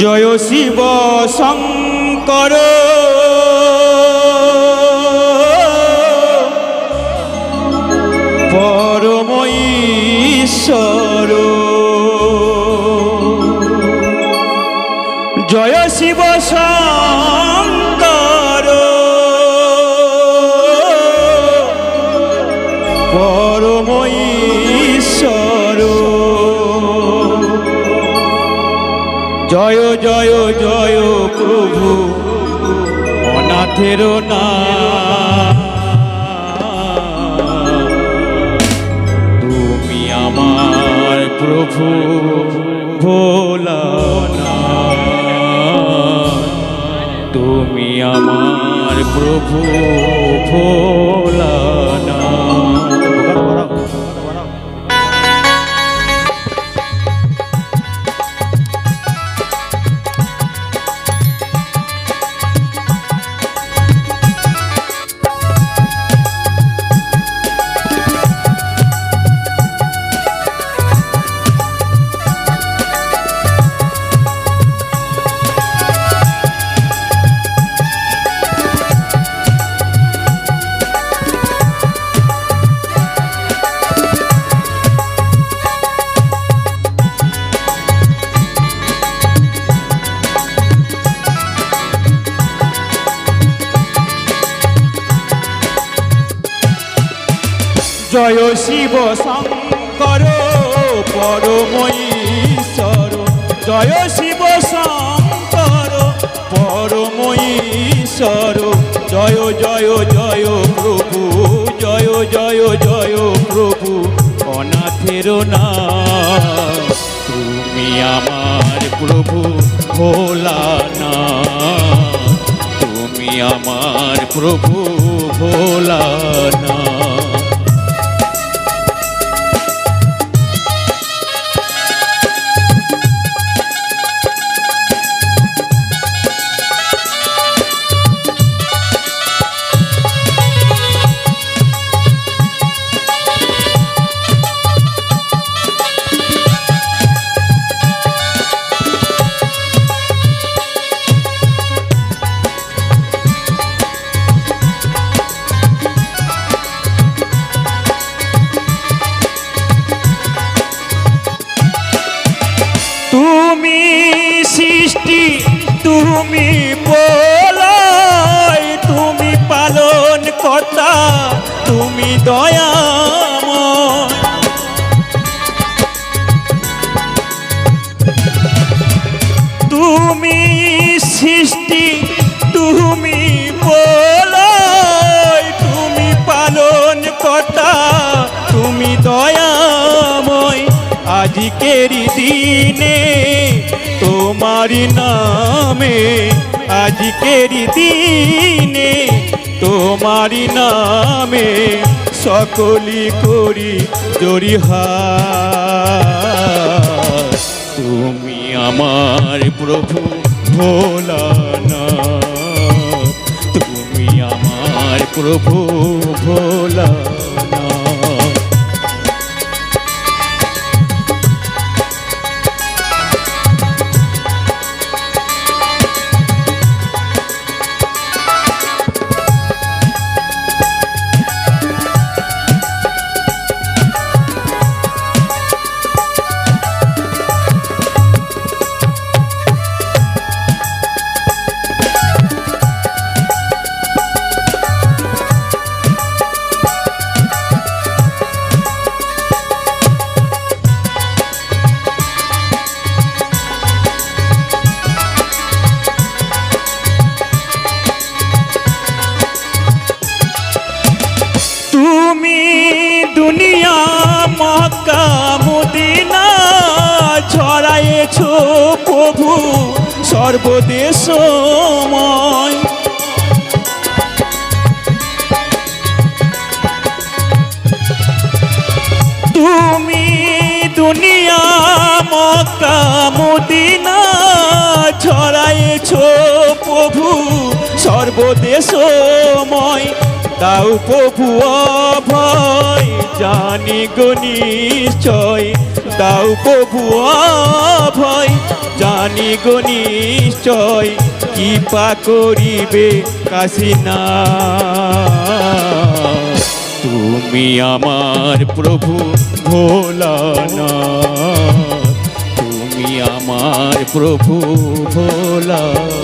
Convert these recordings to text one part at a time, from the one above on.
জয় শিব শঙ্কর। পরম জয় শিব শঙ্কর। জয় জয় জয় প্রভু অনাথের না। তুমি আমার প্রভু ভোলা তুমি আমার প্রভু ভোলা জয় শিব শঙ্কর, পরম ঈশ্বর। জয় শিব শঙ্কর, পরম ঈশ্বর। জয় জয় জয় প্রভু, জয় জয় জয় প্রভু, অনাথের না তুমি আমার প্রভু ভোলা না। তুমি আমার প্রভু ভোলা না। তুমি বলয় তুমি পালন কর্তা, তুমি দয়াময়। তুমি সৃষ্টি, তুমি বলয় তুমি পালন কর্তা, তুমি দয়াময়। আজকের দিনে তোমার নামে, আজকের দিনে তোমার নামে সকলি করি জরিহার তুমি আমার প্রভু ভোলানা তুমি আমার প্রভু ভোলানা প্রভু সর্বদেশময়। তুমি দুনিয়া মক্কা মদিনা ছড়ায়েছ প্রভু। সর্বদেশময় দাও প্রভু ভয় জানি গো নিশ্চয় দাও প্রভু ভয় জানি গো নিশ্চয়, কৃপা করিবে কাশিনা তুমি আমার প্রভু ভোলানা তুমি আমার প্রভু ভোলানা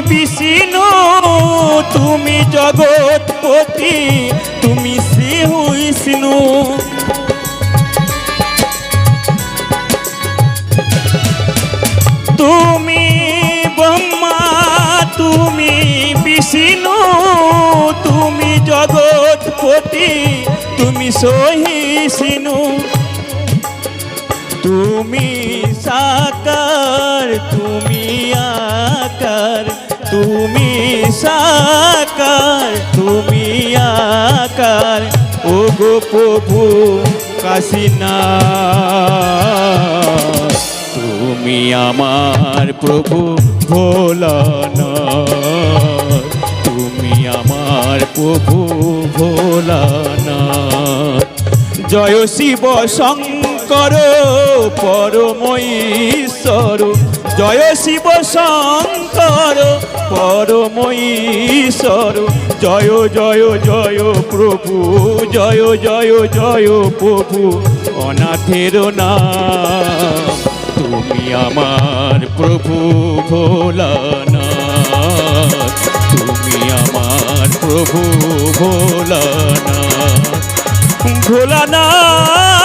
বিষ্ণু, তুমি জগৎপতি, তুমি শ্রী বিষ্ণু। তুমি ব্রহ্মা, তুমি বিষ্ণু, তুমি জগৎপতি, তুমি সহিষ্ণু তুমি সাকার, তুমি আকার তুমি সাকার, তুমি আকার। ও গো প্রভু কাশিনা, তুমি আমার প্রভু ভোলানা তুমি আমার প্রভু ভোলানা জয় শিব শঙ্কর ঈশ্বর। জয় শিব শঙ্কর পরমঈশ্বর জয় জয় জয় প্রভু, জয় জয় জয় প্রভু, অনাথের না তুমি আমার প্রভু ভোলানা তুমি আমার প্রভু ভোলানা ভোলানাথ